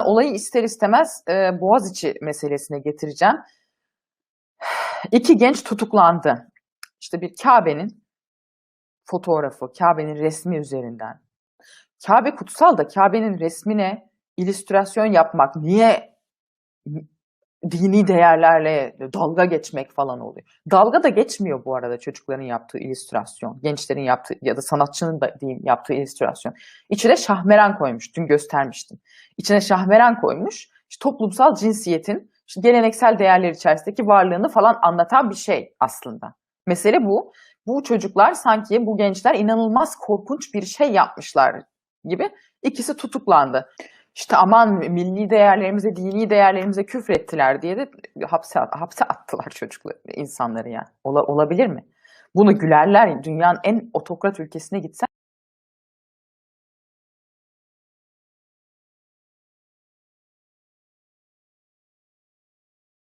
Olayı ister istemez e, Boğaziçi meselesine getireceğim. İki genç tutuklandı. İşte bir Kabe'nin fotoğrafı, Kabe'nin resmi üzerinden. Kabe kutsal da Kabe'nin resmine illüstrasyon yapmak niye dini değerlerle dalga geçmek falan oluyor. Dalga da geçmiyor bu arada çocukların yaptığı illüstrasyon, gençlerin yaptığı ya da sanatçının da diyeyim yaptığı illüstrasyon. İçine şahmeran koymuş, dün göstermiştim. İçine şahmeran koymuş, işte toplumsal cinsiyetin işte geleneksel değerler içerisindeki varlığını falan anlatan bir şey aslında. Mesele bu. Bu çocuklar sanki bu gençler inanılmaz korkunç bir şey yapmışlar gibi ikisi tutuklandı. İşte aman milli değerlerimize, dini değerlerimize küfrettiler diye de hapse, hapse attılar çocukları, insanları yani. Ola, olabilir mi? Bunu gülerler. Dünyanın en otokrat ülkesine gitsen